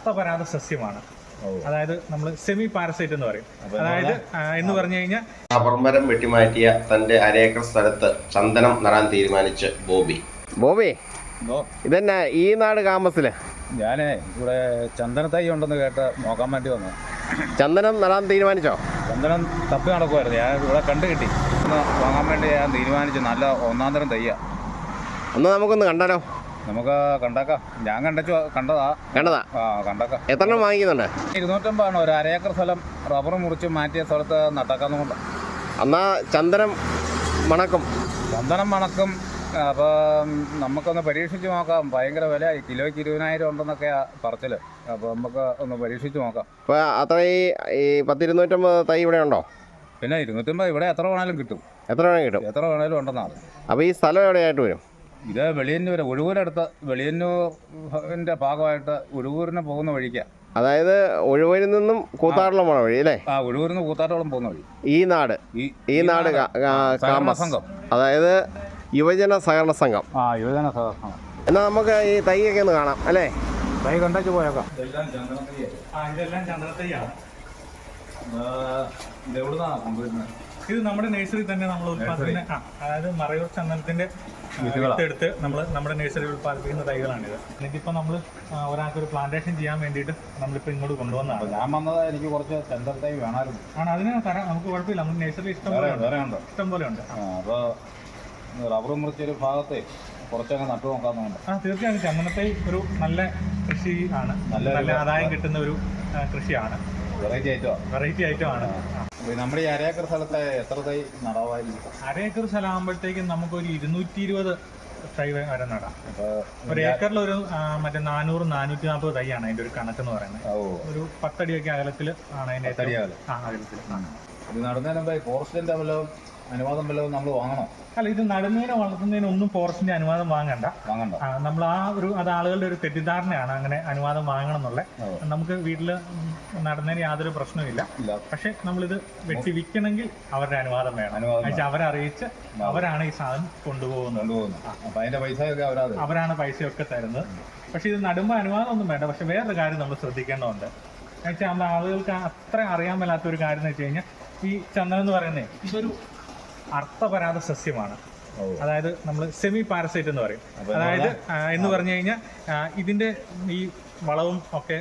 അർത്ഥപരാത സസ്യമാണ്. അതായത് നമ്മൾ സെമി പാരസൈറ്റ് എന്ന് പറയും. അതായത് എന്ന് പറഞ്ഞു കഴിഞ്ഞാൽ അപർമരം മരം വെട്ടിമാറ്റിയ തന്റെ അരേക്കർ സ്ഥലത്ത് ചന്ദനം നടാൻ തീരുമാനിച്ച് ബോബി. ബോബി ഇതന്നെ ഈ നാട് കാമ്പസിൽ? ഞാനേ ഇവിടെ ചന്ദന തൈ ഉണ്ടെന്ന് കേട്ട് നോക്കാൻ വേണ്ടി വന്നു. ചന്ദനം നടാൻ തീരുമാനിച്ചോ? ചന്ദനം തപ്പി നടക്കുമായിരുന്നു ഞാൻ ഇവിടെ കണ്ടു കിട്ടി. ഒന്ന് വാങ്ങാൻ വേണ്ടി ഞാൻ തീരുമാനിച്ചു. നല്ല ഒന്നാം തരം തയ്യ ഒന്ന് നമുക്കൊന്ന് കണ്ടാലോ? നമുക്ക് കണ്ടേക്കാം. ഞാൻ കണ്ടു കണ്ടതാ. കണ്ടതാ? ആ കണ്ടേക്കാം. എത്രണ്ണം വാങ്ങിക്കുന്നുണ്ട്? ഇരുന്നൂറ്റമ്പതാണ് ഒരു അരയേക്കർ സ്ഥലം. റബ്ബർ മുറിച്ച് മാറ്റിയ സ്ഥലത്ത് നട്ടാക്കാന്നുകൊണ്ട് എന്നാ ചന്ദനം മണക്കും. ചന്ദനം മണക്കും. അപ്പം നമുക്കൊന്ന് പരീക്ഷിച്ച് നോക്കാം. ഭയങ്കര വില കിലോയ്ക്ക് ഇരുപതിനായിരം ഉണ്ടെന്നൊക്കെയാ പറച്ചിൽ അപ്പോൾ നമുക്ക് ഒന്ന് പരീക്ഷിച്ച് നോക്കാം. അപ്പോൾ അത്ര ഈ പത്തിരുന്നൂറ്റമ്പത് തൈ ഇവിടെ ഉണ്ടോ? പിന്നെ ഇരുന്നൂറ്റമ്പത് ഇവിടെ എത്ര വേണേലും കിട്ടും. എത്ര വേണേലും കിട്ടും. എത്ര വേണേലും ഉണ്ടെന്നാണ്. അപ്പോൾ ഈ സ്ഥലം എവിടെയായിട്ട് വരും? ഇത് വെളിയന്നൂർ ഒഴുവൂരടുത്ത് വെളിയന്നൂരിന്റെ ഭാഗമായിട്ട് ഒഴുവൂരിന് പോകുന്ന വഴിക്കാ. അതായത് ഒഴുവൂരിൽ നിന്നും കൂത്താറിലും പോണ വഴി അല്ലേ? ആ ഒഴുവൂരിൽ നിന്ന് കൂത്താട്ടോളം പോകുന്ന വഴി. ഈ നാട്. ഈ നാട് സംഘം. അതായത് യുവജന സഹകരണ സംഘം. ആ യുവജന സഹകരണ സംഘം. എന്നാൽ നമുക്ക് ഈ തൈയൊക്കെ ഒന്ന് കാണാം അല്ലേ? തൈ കണ്ടു പോയേക്കാം. ആ, ഇതെല്ലാം ചന്ദനത്തൈയാണ് ഇതെവിടുന്നാണ് കൊണ്ടുവരുന്നത്? ഇത് നമ്മുടെ നഴ്സറി തന്നെ നമ്മൾ ഉത്പാദിപ്പിക്കുന്ന അതായത് മറയൂർ ചന്ദനത്തിന്റെ എടുത്ത് നമ്മൾ നമ്മുടെ നഴ്സറി ഉത്പാദിപ്പിക്കുന്ന തൈകളാണിത്. ഇതിപ്പോൾ നമ്മൾ ഒരാൾക്ക് ഒരു പ്ലാന്റേഷൻ ചെയ്യാൻ വേണ്ടിയിട്ട് നമ്മളിപ്പോൾ ഇങ്ങോട്ട് കൊണ്ടുവന്നതാണ്. ഞാൻ വന്നത് എനിക്ക് കുറച്ച് ചന്ദന തൈ വേണമായിരുന്നു. ആണ് അതിന് തരാം നമുക്ക് കുഴപ്പമില്ല. നമുക്ക് നഴ്സറി ഇഷ്ടം പോലെ ഉണ്ട്. ഇഷ്ടം പോലെ ഉണ്ട്. അപ്പോൾ റബ്ബർ മുറിച്ചൊരു ഭാഗത്തെ കുറച്ചൊക്കെ നട്ടു നോക്കാമെന്നുണ്ട് ആ തീർച്ചയായും ചന്ദനത്തെ ഒരു നല്ല കൃഷി ആണ്. നല്ല ആദായം കിട്ടുന്ന ഒരു കൃഷിയാണ്. വെറൈറ്റി ഐറ്റം വെറൈറ്റി ഐറ്റം ആണ്. നമ്മുടെ ഈ അരേക്കർ സ്ഥലത്തെ എത്ര തൈ നടാവായിരിക്കും? അര ഏക്കർ സ്ഥലമാകുമ്പോഴത്തേക്കും നമുക്കൊരു ഇരുന്നൂറ്റി ഇരുപത് തൈ വരെ നടാം. ഒരു ഏക്കറിൽ ഒരു മറ്റേ നാനൂറ് നാനൂറ്റി നാൽപ്പത് തൈയാണ് അതിന്റെ ഒരു കണക്ക് എന്ന് പറയുന്നത് ഒരു പത്തടിയൊക്കെ അകലത്തിൽ ആണ് അതിന്റെ അകലത്തിൽ. ഇത് നടുന്നതിന് മുമ്പ് ഫോറസ്റ്റിന്റെ വല്ലതും അനുവാദം വല്ലതും നമ്മൾ വാങ്ങണോ? അല്ല ഇത് നടുന്നതിനോ വളർത്തുന്നതിനോ ഒന്നും ഫോറസ്റ്റിന്റെ അനുവാദം വാങ്ങണ്ട. വാങ്ങണ്ട. നമ്മൾ ആ ഒരു അത് ആളുകളുടെ ഒരു തെറ്റിദ്ധാരണയാണ് അങ്ങനെ അനുവാദം വാങ്ങണം എന്നുള്ളത് നമുക്ക് വീട്ടിൽ നടന്നതിന് യാതൊരു പ്രശ്നവുമില്ല. ഇല്ല. പക്ഷെ നമ്മളിത് വെട്ടി വിൽക്കണമെങ്കിൽ അവരുടെ അനുവാദം വേണം. പക്ഷെ അവരറിയിച്ച് അവരാണ് ഈ സാധനം കൊണ്ടുപോകുന്നത്. അതിന്റെ പൈസയൊക്കെ അവരാണ് പൈസയൊക്കെ തരുന്നത്. പക്ഷെ ഇത് നടുമ്പോൾ അനുവാദം ഒന്നും വേണ്ട. പക്ഷെ വേറൊരു കാര്യം നമ്മൾ ശ്രദ്ധിക്കേണ്ടതുണ്ട്. എന്നുവെച്ചാൽ നമ്മൾ ആളുകൾക്ക് അത്ര അറിയാൻ മേലാത്ത ഒരു കാര്യം എന്ന് വെച്ച് കഴിഞ്ഞാൽ ഈ ചന്ദനം എന്ന് പറയുന്നത് ഇതൊരു അർത്ഥപരാത സസ്യമാണ്. അതായത് നമ്മൾ സെമി പാരസൈറ്റ് എന്ന് പറയും. അതായത് എന്ന് പറഞ്ഞു കഴിഞ്ഞാൽ ഇതിന്റെ ഈ വളവും ഒക്കെ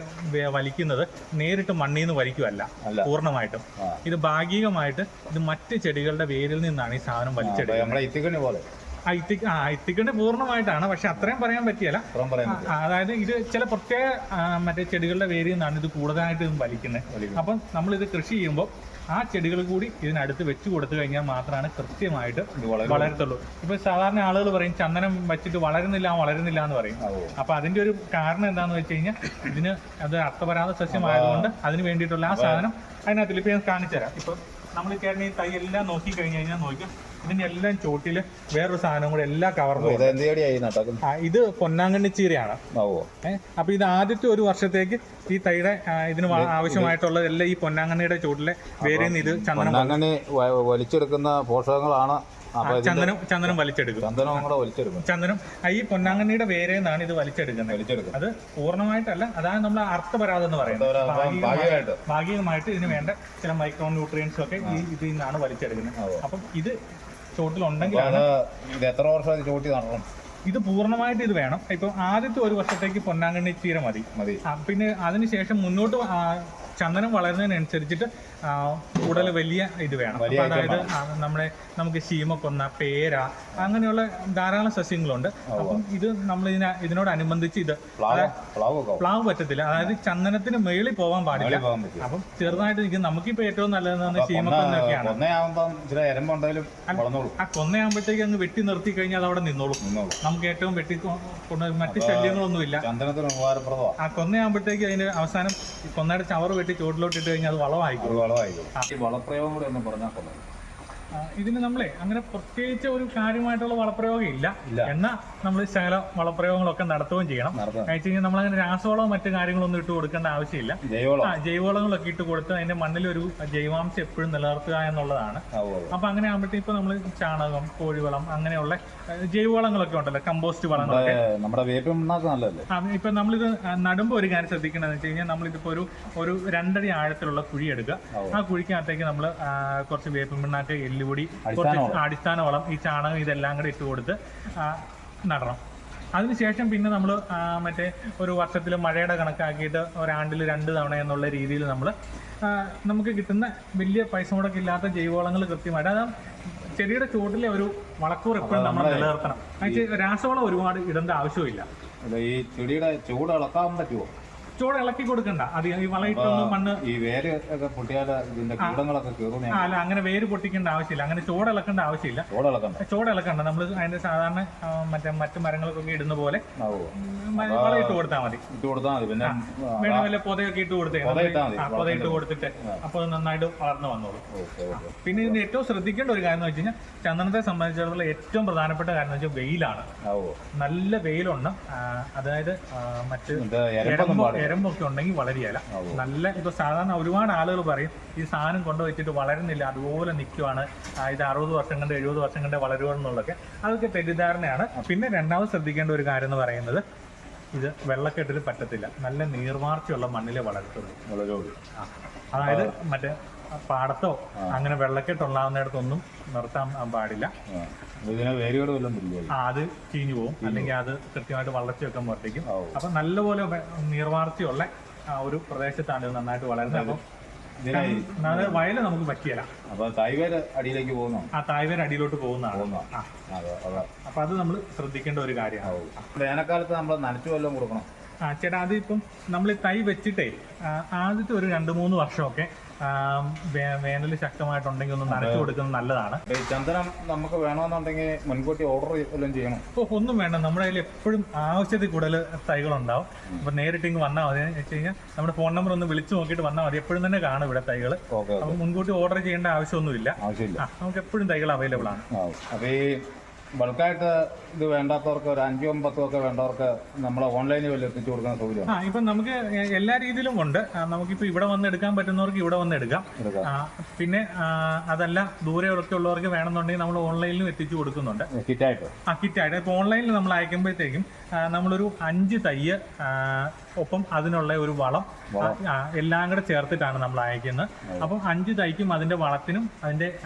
വലിക്കുന്നത് നേരിട്ട് മണ്ണിൽ നിന്ന് വലിക്കുമല്ല പൂർണമായിട്ടും. ഇത് ഭാഗികമായിട്ട് ഇത് മറ്റ് ചെടികളുടെ വേരിൽ നിന്നാണ് ഈ സാധനം വലിച്ചെടുക്കുന്നത്. ഐത്തിക്കണ്ട് പൂർണമായിട്ടാണ് പക്ഷെ അത്രയും പറയാൻ പറ്റിയല്ല. അതായത് ഇത് ചില പ്രത്യേക മറ്റേ ചെടികളുടെ വേരിൽ നിന്നാണ് ഇത് കൂടുതലായിട്ട് വലിക്കുന്നത്. അപ്പം നമ്മൾ ഇത് കൃഷി ചെയ്യുമ്പോൾ ആ ചെടികൾ കൂടി ഇതിനടുത്ത് വെച്ച് കൊടുത്തു കഴിഞ്ഞാൽ മാത്രമാണ് കൃത്യമായിട്ട് വളരത്തുള്ളൂ. ഇപ്പൊ സാധാരണ ആളുകൾ പറയും ചന്ദനം വെച്ചിട്ട് വളരുന്നില്ല വളരുന്നില്ല എന്ന് പറയും. അപ്പൊ അതിന്റെ ഒരു കാരണം എന്താന്ന് വെച്ച് കഴിഞ്ഞാൽ ഇതിന് അത് അർത്ഥപരാത സസ്യമായതുകൊണ്ട് അതിന് വേണ്ടിയിട്ടുള്ള ആ സാധനം അതിനകത്തിൽ ഇപ്പൊ ഞാൻ കാണിച്ചു തരാം ഇപ്പൊ നമ്മൾ ചേട്ടൻ ഈ തൈ എല്ലാം നോക്കി കഴിഞ്ഞ് കഴിഞ്ഞാൽ നോക്കും. ഇതിന്റെ എല്ലാം ചോട്ടിൽ വേറൊരു സാധനം കൂടെ എല്ലാം കവർന്നു ഇത് പൊന്നാങ്കണ്ണി ചീരയാണ്. അപ്പൊ ഇത് ആദ്യത്തെ ഒരു വർഷത്തേക്ക് ഈ തൈയുടെ ഇതിന് ആവശ്യമായിട്ടുള്ള എല്ലാം ഈ പൊന്നാങ്കണ്ണിയുടെ ചോട്ടിലെ വേരിൽ നിന്ന് ഇത് ചന്ദനം വലിച്ചെടുക്കുന്ന പോഷകങ്ങളാണ് ചന്ദനം ചന്ദനം വലിച്ചെടുക്കും. ചന്ദനം കൂടെ വലിച്ചെടുക്കും. ചന്ദനം ഈ പൊന്നാങ്കണ്ണിയുടെ വേരെ നിന്നാണ് ഇത് വലിച്ചെടുക്കുന്നത്. വലിച്ചെടുക്കും. അത് പൂർണമായിട്ടല്ല അതാണ് നമ്മൾ അർത്ഥപരാധം എന്ന് പറയുന്നത്. ഭാഗികമായിട്ട്. ഇതിന് വേണ്ട ചില മൈക്രോ ന്യൂട്രിയൻസും ഒക്കെ ഈ ഇതിൽ നിന്നാണ് വലിച്ചെടുക്കുന്നത്. അപ്പം ഇത് ചോട്ടിലുണ്ടെങ്കിലാണ് ഇത് എത്ര വർഷം ചോട്ടി നടണം? ഇത് പൂർണമായിട്ട് ഇത് വേണം. ഇപ്പൊ ആദ്യത്തെ ഒരു വർഷത്തേക്ക് പൊന്നാങ്കണ്ണി ചീര മതി. മതി. പിന്നെ അതിനുശേഷം മുന്നോട്ട് ചന്ദനം വളരുന്നതിനനുസരിച്ചിട്ട് കൂടുതൽ വലിയ ഇത് വേണം. അതായത് നമ്മുടെ നമുക്ക് ശീമക്കൊന്ന പേര അങ്ങനെയുള്ള ധാരാളം സസ്യങ്ങളുണ്ട്. അപ്പം ഇത് നമ്മൾ ഇതിനെ ഇതിനോടനുബന്ധിച്ച് ഇത് പ്ലാവ്. പറ്റത്തില്ല. അതായത് ചന്ദനത്തിന് മേളിൽ പോകാൻ പാടില്ല. അപ്പം ചെറുതായിട്ട് നിൽക്കും നമുക്കിപ്പോ ഏറ്റവും നല്ലതെന്ന് ശീമക്കൊന്നൊക്കെയാണ്. ആ കൊന്നയാകുമ്പോഴത്തേക്ക് അങ്ങ് വെട്ടി നിർത്തി കഴിഞ്ഞാൽ അവിടെ നിന്നോളും. നമുക്ക് ഏറ്റവും വെട്ടി കൊണ്ട് മറ്റ് ശല്യങ്ങളൊന്നുമില്ല. ചന്ദനത്തിന് ഉപകാരപ്രദമാണ് ആ കൊന്നയാകുമ്പോഴത്തേക്ക് അതിന് അവസാനം കൊന്നയുടെ ചവറ് വെട്ടി ചോട്ടിലോട്ട് ഇട്ട് കഴിഞ്ഞാൽ അത് വളമായിക്കോളും. വളമായിക്കോളും. വളപ്രയോഗം കൂടെ ഒന്ന് പറഞ്ഞാൽ കൊള്ളാം ഇതിന് നമ്മളെ അങ്ങനെ പ്രത്യേകിച്ച് ഒരു കാര്യമായിട്ടുള്ള വളപ്രയോഗം ഇല്ല. എന്നാ എന്നാൽ നമ്മൾ ശകല വളപ്രയോഗങ്ങളൊക്കെ നടത്തുകയും ചെയ്യണം. നടത്തണം. എന്ന് നമ്മൾ കഴിഞ്ഞാൽ നമ്മളങ്ങനെ രാസവളമോ മറ്റു കാര്യങ്ങളൊന്നും ഇട്ട് കൊടുക്കേണ്ട ആവശ്യമില്ല. ജൈവവളങ്ങളൊക്കെ ഇട്ട് കൊടുത്ത് അതിന്റെ മണ്ണിലൊരു ജൈവാംശം എപ്പോഴും നിലനിർത്തുക എന്നുള്ളതാണ്. അപ്പൊ അങ്ങനെ ആകുമ്പോഴത്തേക്ക് ഇപ്പൊ നമ്മൾ ചാണകം കോഴിവളം അങ്ങനെയുള്ള ജൈവവളങ്ങളൊക്കെ ഉണ്ടല്ലോ കമ്പോസ്റ്റ് വളങ്ങളൊക്കെ. നമ്മുടെ- വേപ്പ് നല്ലതല്ലേ? ഇപ്പൊ നമ്മളിത് നടുമ്പോൾ ഒരു കാര്യം ശ്രദ്ധിക്കേണ്ടതെന്ന് വെച്ച് കഴിഞ്ഞാൽ നമ്മളിതിപ്പോ ഒരു ഒരു രണ്ടടി ആഴത്തിലുള്ള കുഴി എടുക്കുക. ആ കുഴിക്കകത്തേക്ക് നമ്മൾ കുറച്ച് വേപ്പിൻ പിണ്ണാക്ക് എല്ലുപൊടി കുറച്ച് അടിസ്ഥാന വളം ഈ ചാണകം ഇതെല്ലാം കൂടെ ഇട്ട് കൊടുത്ത് നടണം. അതിനുശേഷം പിന്നെ നമ്മൾ മറ്റേ ഒരു വർഷത്തിൽ മഴയുടെ കണക്കാക്കിയിട്ട് ഒരാണ്ടിൽ രണ്ട് തവണ എന്നുള്ള രീതിയിൽ നമ്മൾ നമുക്ക് കിട്ടുന്ന വലിയ പൈസ മുടക്കില്ലാത്ത ജൈവവളങ്ങൾ കൃത്യമായിട്ട്. അത് ചെടിയുടെ ചുവട്ടിലെ ഒരു വളക്കൂർ എപ്പോഴും നമ്മൾ നിലനിർത്തണം. രാസവളം ഒരുപാട് ഇടേണ്ട ആവശ്യമില്ല ഈ ചെടിയുടെ ചൂട് ഇളക്കാൻ പറ്റുമോ ചുവട് ഇളക്കി കൊടുക്കണ്ട. അത് ഈ വളയിട്ടൊന്നും മണ്ണ് ഈ വേര് ഒക്കെ പൊട്ടിയാൽ ഇതിന്റെ കീടങ്ങളൊക്കെ കയറുന്ന ആ, അല്ല അങ്ങനെ വേര് പൊട്ടിക്കേണ്ട ആവശ്യമില്ല. അങ്ങനെ ചോട് ഇളക്കേണ്ട ആവശ്യമില്ല. ചൂട് ഇളക്കണ്ട. നമ്മൾ അതിന്റെ സാധാരണ ആ, മറ്റേ മറ്റു മരങ്ങൾക്കൊക്കെ ഇടുന്ന പോലെ ആവോ മ- വളയിട്ട് കൊടുത്താൽ മതി. ഇട്ട് കൊടുത്താൽ മതി. പിന്നെ വേണം വല്ല പൊതയൊക്കെ ഇട്ട് കൊടുത്തേ. പൊതയിട്ടാ മതി. ആ, പൊതയിട്ട് കൊടുത്തിട്ട് അപ്പോൾ അത് നന്നായിട്ട് വളർന്നു വന്നോളൂ. Okay okay. പിന്നെ ഇതിന് ഏറ്റവും ശ്രദ്ധിക്കേണ്ട ഒരു കാര്യം എന്ന് വെച്ച് കഴിഞ്ഞാൽ ചന്ദനത്തെ സംബന്ധിച്ചിടത്തോളം ഏറ്റവും പ്രധാനപ്പെട്ട കാര്യം എന്ന് വെച്ചാൽ വെയിലാണ്. ആവോ നല്ല വെയിലുണ്ട്. ആ, അതായത് ആ, മറ്റ് ഇത് എരമ്പൊന്നും എരമ്പോ പാടില്ല. എരമ്പൊക്കെ ഉണ്ടെങ്കിൽ വളരെയല്ല നല്ല ഇപ്പൊ സാധാരണ ഒരുപാട് ആളുകൾ പറയും ഈ സാധനം കൊണ്ടുവച്ചിട്ട് വളരുന്നില്ല അതുപോലെ നിൽക്കുവാണ് ഇത് അറുപത് വർഷം കൊണ്ട് എഴുപത് വർഷം കൊണ്ട് വളരുമെന്നുള്ളതൊക്കെ അതൊക്കെ തെറ്റിദ്ധാരണയാണ്. പിന്നെ രണ്ടാമത് ശ്രദ്ധിക്കേണ്ട ഒരു കാര്യം എന്ന് പറയുന്നത് ഇത് വെള്ളക്കെട്ടിൽ പറ്റത്തില്ല. നല്ല നീർവാർച്ചയുള്ള മണ്ണിലെ. ആ. അതായത് മറ്റേ പാടത്തോ അങ്ങനെ വെള്ളക്കെട്ടുണ്ടാകുന്നിടത്തൊന്നും നിർത്താൻ പാടില്ല. വല്ലതും ആ അത് ചീഞ്ഞു പോകും. അല്ലെങ്കിൽ അത് കൃത്യമായിട്ട് വളർച്ച മുറപ്പിക്കും. അപ്പൊ നല്ലപോലെ നീർവാർച്ചയുള്ള ആ ഒരു പ്രദേശത്താണ് ഇത് നന്നായിട്ട് വളരുന്നത്. അപ്പം അത് വയൽ നമുക്ക് പറ്റിയല്ല. അപ്പൊ തായ്വേര അടിയിലേക്ക് പോകുന്നു? ആ തായ്വേര അടിയിലോട്ട് പോകുന്നതാണ്. അപ്പൊ അത് നമ്മൾ ശ്രദ്ധിക്കേണ്ട ഒരു കാര്യമാണ്. വേനൽക്കാലത്ത് നമ്മൾ നനച്ചു വല്ലതും കൊടുക്കണം? ആ ചേട്ടാ അതിപ്പം നമ്മൾ തൈ വെച്ചിട്ടേ ആദ്യത്തെ ഒരു രണ്ട് മൂന്ന് വർഷമൊക്കെ വേനൽ ശക്തമായിട്ടുണ്ടെങ്കിൽ ഒന്ന് നനച്ചു കൊടുക്കുന്നത് നല്ലതാണ്. ചന്ദനം നമുക്ക് വേണമെന്നുണ്ടെങ്കിൽ മുൻകൂട്ടി ഓർഡർ വല്ലതും ചെയ്യണം. ഇപ്പോൾ ഒന്നും വേണ്ട. നമ്മുടെ കയ്യിൽ എപ്പോഴും ആവശ്യത്തിൽ കൂടുതൽ തൈകളുണ്ടാവും. അപ്പോൾ നേരിട്ട് ഇങ്ങ് വന്നാൽ മതി. വെച്ച് കഴിഞ്ഞാൽ നമ്മുടെ ഫോൺ നമ്പർ ഒന്ന് വിളിച്ചു നോക്കിയിട്ട് വന്നാൽ മതി. എപ്പോഴും തന്നെ കാണും ഇവിടെ തൈകൾ അപ്പം മുൻകൂട്ടി ഓർഡർ ചെയ്യേണ്ട ആവശ്യമൊന്നുമില്ല. ആവശ്യമില്ല. നമുക്ക് എപ്പോഴും തൈകൾ അവൈലബിൾ ആണ്. അപ്പോൾ അപ്പൊ ഈ ബൾക്കായിട്ട് ഇത് വേണ്ടാത്തവർക്ക് ഒരു അഞ്ചും പത്തും ഒക്കെ വേണ്ടവർക്ക് നമ്മൾ ഓൺലൈനിൽ വല്ല എത്തിച്ചു കൊടുക്കുന്ന സൗകര്യം ആ ഇപ്പം നമുക്ക് എല്ലാ രീതിയിലും ഉണ്ട്. ആ, നമുക്കിപ്പോൾ ഇവിടെ വന്ന് എടുക്കാൻ പറ്റുന്നവർക്ക് ഇവിടെ വന്ന് എടുക്കാം. എടുക്കാം. ആ, പിന്നെ ആ, അതല്ല ദൂരെയൊക്കെ ഉള്ളവർക്ക് വേണമെന്നുണ്ടെങ്കിൽ നമ്മൾ ഓൺലൈനിലും എത്തിച്ചു കൊടുക്കുന്നുണ്ട്. കിറ്റായിട്ട്. ആ കിറ്റായിട്ട്. ഇപ്പോൾ ഓൺലൈനിൽ നമ്മൾ അയക്കുമ്പോഴത്തേക്കും ആ, നമ്മളൊരു അഞ്ച് തയ്യ് ആ, ഒപ്പം അതിനുള്ള ഒരു വളം ആ, എല്ലാം കൂടെ ചേർത്തിട്ടാണ് നമ്മൾ അയക്കുന്നത്. അപ്പം അഞ്ച് തൈക്കും അതിന്റെ വളത്തിനും അതിന്റെ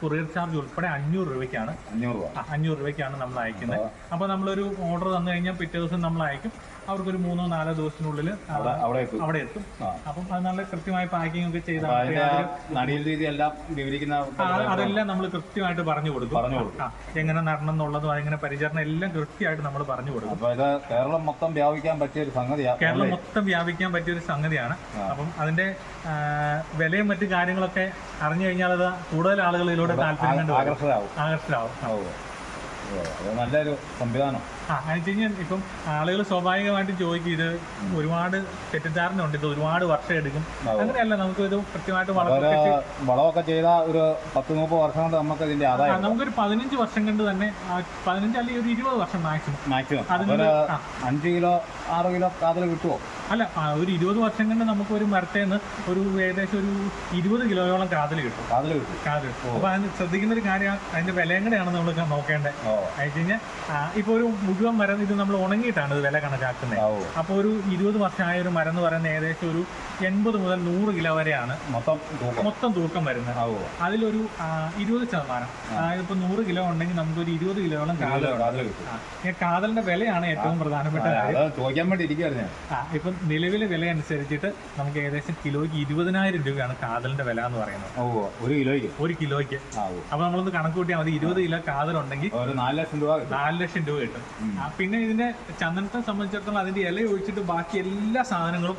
കൊറിയർ ചാർജ് ഉൾപ്പെടെ അഞ്ഞൂറ് രൂപയ്ക്കാണ്. അഞ്ഞൂറ് രൂപ. ആ, അഞ്ഞൂറ് രൂപയ്ക്കാണ് നമ്മൾ അയക്കുന്നത്. അപ്പോൾ നമ്മളൊരു ഓർഡർ തന്നു കഴിഞ്ഞാൽ പിറ്റേ ദിവസം നമ്മൾ അയക്കും. അവർക്കൊരു മൂന്നോ നാലോ ദിവസത്തിനുള്ളിൽ അവിടെ എത്തും. അപ്പം അത് നല്ല കൃത്യമായി പാക്കിംഗ് ഒക്കെ ആ, അതെല്ലാം നമ്മൾ കൃത്യമായിട്ട് പറഞ്ഞു കൊടുക്കും. പറഞ്ഞു കൊടുക്കും. എങ്ങനെ നടണം എന്നുള്ളതും എങ്ങനെ പരിചരണം എല്ലാം കൃത്യമായിട്ട് നമ്മൾ പറഞ്ഞു കൊടുക്കും. കേരളം മൊത്തം വ്യാപിക്കാൻ പറ്റിയ ഒരു സംഗതിയാണ് കേരളം മൊത്തം വ്യാപിക്കാൻ പറ്റിയ ഒരു സംഗതിയാണ് അപ്പം അതിന്റെ വിലയും മറ്റു കാര്യങ്ങളൊക്കെ അറിഞ്ഞു കഴിഞ്ഞാൽ അത് കൂടുതൽ ആളുകൾ ഇതിലൂടെ താല്പര്യം ആകർഷകരാകും. ആകർഷകരാകും ആകർഷകരാവും ഓ ഓ, അത് നല്ലൊരു സംവിധാനം ആ കഴിഞ്ഞാൽ ഇപ്പം ആളുകൾ സ്വാഭാവികമായിട്ട് ചോദിക്കും ഇത് ഒരുപാട് തെറ്റിദ്ധാരണ ഉണ്ട് ഇത് ഒരുപാട് വർഷം എടുക്കും അങ്ങനെയല്ല നമുക്ക് ഇത് കൃത്യമായിട്ട് വളമൊക്കെ ചെയ്ത ഒരു പത്ത് മുപ്പത് വർഷം കൊണ്ട് നമുക്ക് ഇതിന്റെ ആദായം. നമുക്കൊരു പതിനഞ്ച് വർഷം കൊണ്ട് തന്നെ പതിനഞ്ച് അല്ലെങ്കിൽ ഒരു ഇരുപത് വർഷം മാക്സിമം മാക്സിമം അതിന് അഞ്ച് കിലോ ആറ് കിലോ കാതൽ കിട്ടുമോ അല്ല ഒരു ഇരുപത് വർഷം കൊണ്ട് നമുക്ക് ഒരു മരത്തേന്ന് ഒരു ഏകദേശം ഒരു ഇരുപത് കിലോയോളം കാതൽ കിട്ടും. കാതൽ കിട്ടും. കാതൽ അപ്പൊ അതിന് ശ്രദ്ധിക്കുന്ന ഒരു കാര്യം അതിന്റെ വിലയും കൂടെയാണ് നമ്മൾ നോക്കേണ്ടത്. അയച്ചു കഴിഞ്ഞാൽ ഇപ്പൊ ഒരു മുഴുവൻ മരം ഇത് നമ്മൾ ഉണങ്ങിയിട്ടാണ് ഇത് വില കണക്കാക്കുന്നത്. അപ്പൊ അപ്പോൾ ഒരു ഇരുപത് വർഷമായ ഒരു മരം എന്ന് പറയുന്നത് ഏകദേശം ഒരു എൺപത് മുതൽ നൂറ് കിലോ വരെയാണ് മൊത്തം തൂക്കം. മൊത്തം തൂക്കം വരുന്നത്. അതിലൊരു ഇരുപത് ശതമാനം. അതായത് ഇപ്പൊ നൂറ് കിലോ ഉണ്ടെങ്കിൽ നമുക്ക് ഒരു ഇരുപത് കിലോയോളം കാതൽ കിട്ടും. കാതലിന്റെ വിലയാണ് ഏറ്റവും പ്രധാനപ്പെട്ട കാര്യം. ചോദിക്കാൻ വേണ്ടി ഇപ്പം നിലവിലെ വില അനുസരിച്ചിട്ട് നമുക്ക് ഏകദേശം കിലോയ്ക്ക് ഇരുപതിനായിരം രൂപയാണ് കാതലിന്റെ വില എന്ന് പറയുന്നത്. ഒരു കിലോയ്ക്ക്? ഒരു കിലോയ്ക്ക്. അപ്പൊ നമ്മളൊന്ന് കണക്ക് കൂട്ടിയാൽ മതി. ഇരുപത് കിലോ കാതലുണ്ടെങ്കിൽ ഒരു നാല് ലക്ഷം രൂപ നാല് ലക്ഷം രൂപ കിട്ടും. പിന്നെ ഇതിന്റെ ചന്ദനത്തെ സംബന്ധിച്ചിടത്തോളം അതിന്റെ ഇല ഒഴിച്ചിട്ട് ബാക്കി എല്ലാ സാധനങ്ങളും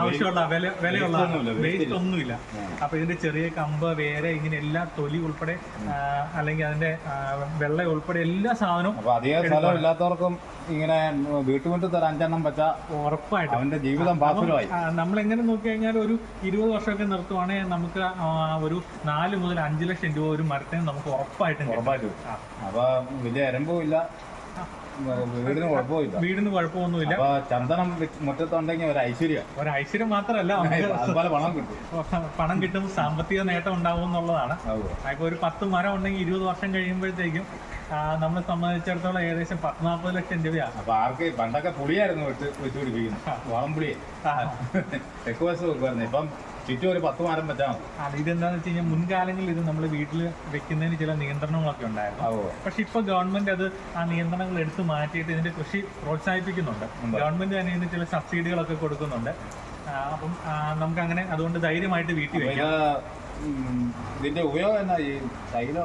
ആവശ്യമുള്ള വില വിലയുള്ള വേസ്റ്റ് ഒന്നുമില്ല. അപ്പൊ ഇതിന്റെ ചെറിയ കമ്പ് വേറെ ഇങ്ങനെ എല്ലാ തൊലി ഉൾപ്പെടെ അല്ലെങ്കിൽ അതിന്റെ വെള്ള ഉൾപ്പെടെ എല്ലാ സാധനവും അപ്പൊ അധികം സ്ഥലം ഇല്ലാത്തവർക്കും ഇങ്ങനെ വീട്ടുമുറ്റത്ത് ഒരു അഞ്ചെണ്ണം വെച്ച ഉറപ്പായിട്ടും. അവന്റെ ജീവിതം നമ്മൾ എങ്ങനെ നോക്കി കഴിഞ്ഞാൽ ഒരു ഇരുപത് വർഷമൊക്കെ നിർത്തുവാണെങ്കിൽ നമുക്ക് ഒരു നാല് മുതൽ അഞ്ച് ലക്ഷം രൂപ ഒരു മരത്തിന് നമുക്ക് ഉറപ്പായിട്ടും. ഉറപ്പായിട്ടും. അപ്പൊ വലിയ എരമ്പും ഇല്ല. വീടിന് കുഴപ്പമില്ല. വീടിന് കുഴപ്പമൊന്നുമില്ല. അപ്പൊ ചന്ദനം മുറ്റത്തുണ്ടെങ്കിൽ ഒരു ഐശ്വര്യം. ഒരു ഐശ്വര്യം മാത്രമല്ല അതുപോലെ പണം കിട്ടും. പണം കിട്ടും സാമ്പത്തിക നേട്ടം ഉണ്ടാവും എന്നുള്ളതാണ്. ഇപ്പൊ ഒരു പത്ത് മരം ഉണ്ടെങ്കിൽ ഇരുപത് വർഷം കഴിയുമ്പോഴത്തേക്കും നമ്മളെ സംബന്ധിച്ചിടത്തോളം ഏകദേശം പത്ത് നാൽപ്പത് ലക്ഷം രൂപയാണ് അപ്പൊ ആർക്ക് പണ്ടൊക്കെ പുളിയായിരുന്നു വെച്ച് വെച്ച് പിടിപ്പിക്കുന്നത് വളം പുളിയെ തെക്ക് വശം വെക്കുമായിരുന്നു ഇപ്പം ചുറ്റും ഒരു പത്ത് മരം വെച്ചാൽ മതി. അത് ഇതെന്താന്ന് വെച്ച് കഴിഞ്ഞാൽ മുൻകാലങ്ങളിൽ ഇത് നമ്മൾ വീട്ടിൽ വെക്കുന്നതിന് ചില നിയന്ത്രണങ്ങളൊക്കെ ഉണ്ടായിരുന്നു. പക്ഷെ ഇപ്പൊ ഗവൺമെന്റ് അത് ആ നിയന്ത്രണങ്ങൾ എടുത്തു മാറ്റിയിട്ട് ഇതിന്റെ കൃഷി പ്രോത്സാഹിപ്പിക്കുന്നുണ്ട്. ഗവൺമെന്റ് തന്നെ ഇതിന് ചില സബ്സിഡികളൊക്കെ കൊടുക്കുന്നുണ്ട്. അപ്പം നമുക്ക് അങ്ങനെ അതുകൊണ്ട് ധൈര്യമായിട്ട് വീട്ടിൽ വെക്കാം. ഇതിന്റെ ഉപയോഗം എന്നാ ഈ തൈലോ?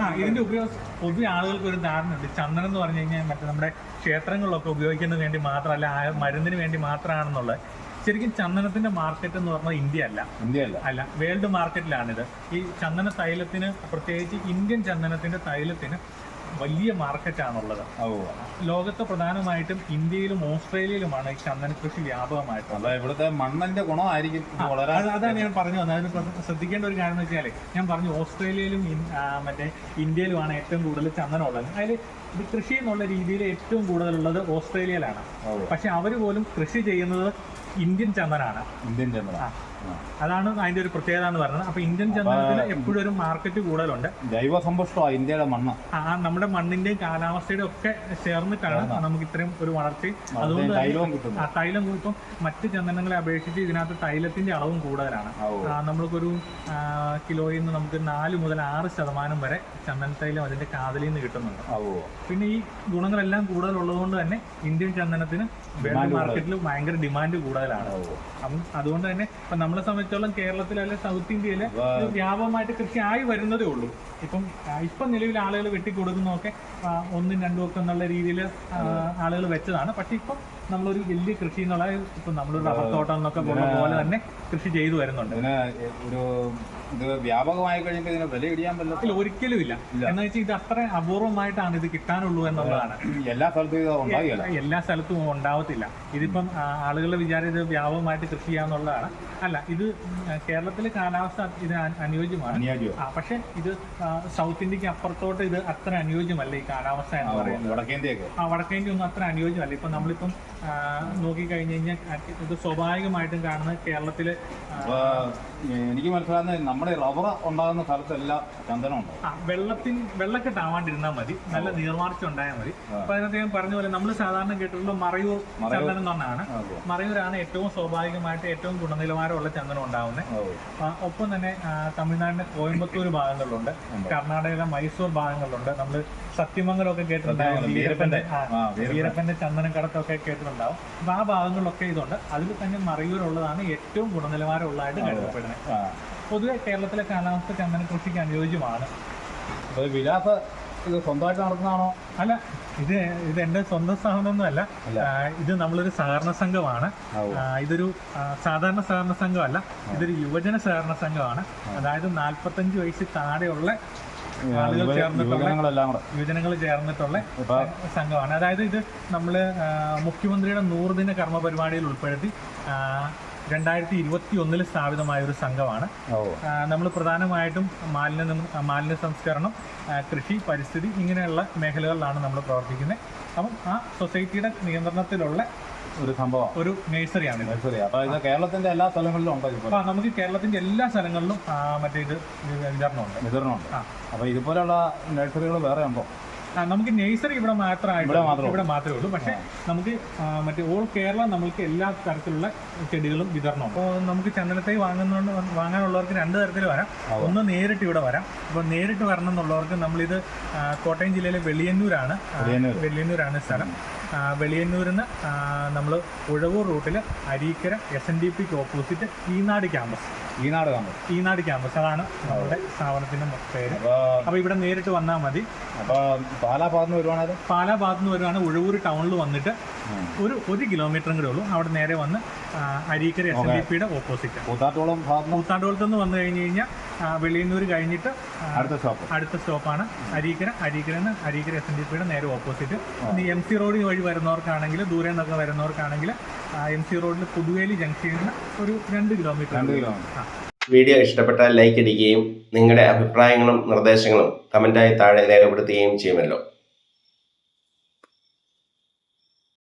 ആ ഇതിന്റെ ഉപയോഗം പൊതുവെ ആളുകൾക്ക് ഒരു ധാരണയുണ്ട് ചന്ദനം എന്ന് പറഞ്ഞു കഴിഞ്ഞാൽ മറ്റേ നമ്മുടെ ക്ഷേത്രങ്ങളിലൊക്കെ ഉപയോഗിക്കുന്നതിന് വേണ്ടി മാത്രമല്ല മരുന്നിന് വേണ്ടി മാത്രമാണെന്നുള്ളത്. ശരിക്കും ചന്ദനത്തിന്റെ മാർക്കറ്റ് എന്ന് പറഞ്ഞാൽ ഇന്ത്യ അല്ല. ഇന്ത്യ അല്ല. അല്ല വേൾഡ് മാർക്കറ്റിലാണിത് ഈ ചന്ദന തൈലത്തിന് പ്രത്യേകിച്ച് ഇന്ത്യൻ ചന്ദനത്തിന്റെ തൈലത്തിന് വലിയ മാർക്കറ്റാണുള്ളത് ഓ. ലോകത്ത് പ്രധാനമായിട്ടും ഇന്ത്യയിലും ഓസ്ട്രേലിയയിലുമാണ് ഈ ചന്ദന കൃഷി വ്യാപകമായിട്ടുള്ളത് ഇവിടുത്തെ മണ്ണിന്റെ ഗുണമായിരിക്കും. അതാണ് ഞാൻ പറഞ്ഞു വന്നത്. അതിന് ശ്രദ്ധിക്കേണ്ട ഒരു കാര്യം എന്ന് വെച്ചാൽ ഞാൻ പറഞ്ഞു ഓസ്ട്രേലിയയിലും മറ്റേ ഇന്ത്യയിലുമാണ് ഏറ്റവും കൂടുതൽ ചന്ദനം ഉള്ളത്. അതിൽ ഇത് കൃഷി എന്നുള്ള രീതിയിൽ ഏറ്റവും കൂടുതലുള്ളത് ഓസ്ട്രേലിയയിലാണ്. പക്ഷെ അവർ പോലും കൃഷി ചെയ്യുന്നത് ഇന്ത്യൻ ചന്ദനാണ് ഇന്ത്യൻ ചന്ദ്രൻ ആ. അതാണ് അതിന്റെ ഒരു പ്രത്യേകത എന്ന് പറയുന്നത്. അപ്പൊ ഇന്ത്യൻ ചന്ദനത്തിന് എപ്പോഴും ഒരു മാർക്കറ്റ് കൂടുതലുണ്ട്. ജൈവ സമ്പുഷ്ടമാണ് ഇന്ത്യയുടെ മണ്ണ്. ആ നമ്മുടെ മണ്ണിന്റെയും കാലാവസ്ഥയുടെ ഒക്കെ ചേർന്നിട്ടാണ് നമുക്ക് ഇത്രയും ഒരു വളർച്ച. അതുകൊണ്ട് ആ തൈലം ഇപ്പം മറ്റ് ചന്ദനങ്ങളെ അപേക്ഷിച്ച് ഇതിനകത്ത് തൈലത്തിന്റെ അളവും കൂടുതലാണ്. നമ്മൾക്കൊരു കിലോയിൽ നിന്ന് നമുക്ക് നാല് മുതൽ ആറ് ശതമാനം വരെ ചന്ദന തൈലം അതിന്റെ കാതലിൽ നിന്ന് കിട്ടുന്നുണ്ട്. പിന്നെ ഈ ഗുണങ്ങളെല്ലാം കൂടുതലുള്ളത് കൊണ്ട് തന്നെ ഇന്ത്യൻ ചന്ദനത്തിന് വേൾഡ് മാർക്കറ്റിൽ ഭയങ്കര ഡിമാൻഡ് കൂടുതലാണ്. അപ്പം അതുകൊണ്ട് തന്നെ ഇപ്പൊ നമ്മളെ സംബന്ധിച്ചോളം കേരളത്തിൽ അല്ലെ സൗത്ത് ഇന്ത്യയിൽ വ്യാപകമായിട്ട് കൃഷി ആയി വരുന്നതേ ഉള്ളൂ. ഇപ്പം ഇപ്പം നിലവിൽ ആളുകൾ വെട്ടിക്കൊടുക്കുന്നതൊക്കെ ഒന്നും രണ്ടും ഒക്കെ എന്നുള്ള രീതിയിൽ ആളുകൾ വെച്ചതാണ്. പക്ഷെ ഇപ്പം നമ്മളൊരു വലിയ കൃഷി എന്നുള്ള ഇപ്പം നമ്മളൊരു റബ്ബർ തോട്ടം എന്നൊക്കെ പോലെ തന്നെ കൃഷി ചെയ്തു വരുന്നുണ്ട്. ഒരു ഇത് വ്യാപകമായി കഴിഞ്ഞിട്ട് ഇതിന് വില ഇടിയാൻ പറ്റില്ല ഒരിക്കലും ഇല്ല. എന്ന് വെച്ചാൽ ഇത് അത്ര അപൂർവമായിട്ടാണ് ഇത് കിട്ടാനുള്ളൂ എന്നുള്ളതാണ്. എല്ലാ സ്ഥലത്തും ഇത് ഉണ്ടാകില്ല എല്ലാ സ്ഥലത്തും ഉണ്ടാവത്തില്ല. ഇതിപ്പം ആളുകൾ ആളുകളുടെ വിചാരം ഇത് വ്യാപകമായിട്ട് കൃഷി ചെയ്യാന്നുള്ളതാണ്. അല്ല ഇത് കേരളത്തിലെ കാലാവസ്ഥ ഇതിന് അ- അനുയോജ്യമാണ്. പക്ഷെ ഇത് സൗത്ത് ഇന്ത്യയ്ക്ക് അപ്പുറത്തോട്ട് ഇത് അത്ര അനുയോജ്യമല്ല ഈ കാലാവസ്ഥ എന്ന് പറയുന്നത്. വടക്കേന്ത്യയൊക്കെ. ആ വടക്കേന്ത്യ ഒന്നും അത്ര അനുയോജ്യമല്ല. ഇപ്പം നമ്മളിപ്പം നോക്കി നോക്കിക്കഴിഞ്ഞ് കഴിഞ്ഞാൽ ഇത് സ്വാഭാവികമായിട്ടും കാണുന്നത് കേരളത്തിൽ എനിക്ക് മനസ്സിലാകുന്നത് നമ്മുടെ റബ്ബർ ഉണ്ടാകുന്ന സ്ഥലത്തെല്ലാം ചന്ദനം ഉണ്ട് ആ, വെള്ളത്തിൽ വെള്ളക്കെട്ടാവാണ്ടിരുന്നാൽ മതി. നല്ല നീർവാർച്ച ഉണ്ടായാൽ മതി. അപ്പൊ അതിനകത്ത് ഞാൻ പറഞ്ഞ പോലെ നമ്മൾ സാധാരണ കേട്ടിട്ടുള്ള മറയൂർ ചന്ദനം എന്ന് പറഞ്ഞാണ്. മറയൂരാണ് ഏറ്റവും സ്വാഭാവികമായിട്ട് ഏറ്റവും ഗുണനിലവാരമുള്ള ചന്ദനം ഉണ്ടാവുന്നത്. ഒപ്പം തന്നെ തമിഴ്നാടിന്റെ കോയമ്പത്തൂർ ഭാഗങ്ങളിലുണ്ട് കർണാടകയിലെ മൈസൂർ ഭാഗങ്ങളിലുണ്ട് നമ്മൾ സത്യമംഗലമൊക്കെ കേട്ടിട്ടുണ്ടാവും. വീരപ്പന്റെ. വീരപ്പന്റെ ചന്ദനക്കടത്തൊക്കെ കേട്ടിട്ടുണ്ടാവും. അപ്പൊ ആ ഭാഗങ്ങളിലൊക്കെ ഇതുണ്ട്. അതിൽ തന്നെ മറയൂരുള്ളതാണ് ഏറ്റവും ഗുണനിലവാരമുള്ളതായിട്ട് കരുതപ്പെടുന്നത്. ആ പൊതുവെ കേരളത്തിലെ കാലാവസ്ഥ ചന്ദന കൃഷിക്ക് അനുയോജ്യമാണ്. അപ്പൊ വിലാസ ഇത് സ്വന്തമായിട്ട് നടത്തുന്നതാണോ? അല്ല ഇത് ഇത് എന്റെ സ്വന്തം സ്ഥാപനമൊന്നുമല്ല അല്ല. ഇത് നമ്മളൊരു സഹകരണ സംഘമാണ്. ഇതൊരു സാധാരണ സഹകരണ സംഘമല്ല. ഇതൊരു യുവജന സഹകരണ സംഘമാണ്. അതായത് നാൽപ്പത്തഞ്ച് വയസ്സ് താഴെയുള്ള ആളുകൾ ചേർന്നിട്ടുള്ള യുവജനങ്ങൾ ചേർന്നിട്ടുള്ള സംഘമാണ്. അതായത് ഇത് നമ്മൾ മുഖ്യമന്ത്രിയുടെ നൂറുദിന കർമ്മ പരിപാടിയിൽ ഉൾപ്പെടുത്തി രണ്ടായിരത്തി ഇരുപത്തി ഒന്നിൽ സ്ഥാപിതമായ ഒരു സംഘമാണ് നമ്മൾ പ്രധാനമായിട്ടും മാലിന്യ മാലിന്യ സംസ്കരണം കൃഷി പരിസ്ഥിതി ഇങ്ങനെയുള്ള മേഖലകളിലാണ് നമ്മൾ പ്രവർത്തിക്കുന്നത് അപ്പം ആ സൊസൈറ്റിയുടെ നിയന്ത്രണത്തിലുള്ള ഒരു സംഭവം. ഒരു നഴ്സറിയാണ് നഴ്സറി. കേരളത്തിന്റെ എല്ലാ സ്ഥലങ്ങളിലും ഉണ്ടോ നമുക്ക് കേരളത്തിന്റെ എല്ലാ സ്ഥലങ്ങളിലും മറ്റേ ഇത് വിതരണമുണ്ട്. വിതരണമുണ്ട്. അപ്പോൾ അപ്പൊ ഇതുപോലെയുള്ള നഴ്സറികൾ വേറെ ഉണ്ടോ? നമുക്ക് നേഴ്സറി ഇവിടെ മാത്രമായിട്ട് ഇവിടെ മാത്രമേ ഉള്ളൂ. പക്ഷേ നമുക്ക് മറ്റേ ഓൾ കേരള നമുക്ക് എല്ലാ തരത്തിലുള്ള ചെടികളും വിതരണം അപ്പോൾ നമുക്ക് ചന്ദനത്തൈ വാങ്ങുന്നുണ്ട് വാങ്ങാനുള്ളവർക്ക് രണ്ട് തരത്തിൽ വരാം. ഒന്ന് നേരിട്ട് ഇവിടെ വരാം. അപ്പോൾ നേരിട്ട് വരണം എന്നുള്ളവർക്ക് നമ്മളിത് കോട്ടയം ജില്ലയിലെ വെളിയന്നൂരാണ് വെള്ളിയന്നൂരാണ് വെളിയന്നൂർ. വെളിയന്നൂരാണ് സ്ഥലം. നിന്ന് നമ്മൾ ഉഴവൂർ റൂട്ടിൽ അരീക്കര എസ് എൻ ഡി പിക്ക് opposite Eenadu campus Eenadu campus Eenadu campus അതാണ് നമ്മുടെ സ്ഥാപനത്തിന്റെ പേര്. അപ്പോൾ ഇവിടെ നേരിട്ട് വന്നാൽ മതി. അപ്പോൾ പാലാ ഭാഗത്ത് വരുവാണത് പാലാ ഭാഗത്ത് നിന്ന് വരുവാണ്. ഉഴവൂർ ടൗണിൽ വന്നിട്ട് ഒരു ഒരു കിലോമീറ്ററും കൂടെ ഉള്ളൂ. അവിടെ നേരെ വന്ന് അരീക്കര എസ് എൻ ഡി പിയുടെ ഓപ്പോസിറ്റ് കൂത്താട്ടോളം ഭാഗത്ത് കൂത്താണ്ടോളത്ത് നിന്ന് വന്നു കഴിഞ്ഞ് കഴിഞ്ഞാൽ വെളിയന്നൂർ കഴിഞ്ഞിട്ട് അടുത്ത സ്റ്റോപ്പ് അടുത്ത സ്റ്റോപ്പാണ്. അരീക്കര അരീക്കര നിന്ന് അരീക്കര എസ് എൻ ഡി പിയുടെ നേരെ ഓപ്പോസിറ്റ് ഇനി എം സി റോഡ് വഴി വരുന്നവർക്കാണെങ്കിൽ ദൂരെ നിന്നൊക്കെ വരുന്നവർക്കാണെങ്കിൽ എം സി റോഡിൽ പുതുവേലി ജംഗ്ഷനിൽ നിന്ന് ഒരു രണ്ട് കിലോമീറ്റർ രണ്ട് കിലോമീറ്റർ വീഡിയോ ഇഷ്ടപ്പെട്ടാൽ ലൈക്ക് അടിക്കുകയും നിങ്ങളുടെ അഭിപ്രായങ്ങളും നിർദ്ദേശങ്ങളും കമന്റായി താഴെ രേഖപ്പെടുത്തുകയും ചെയ്യുമല്ലോ.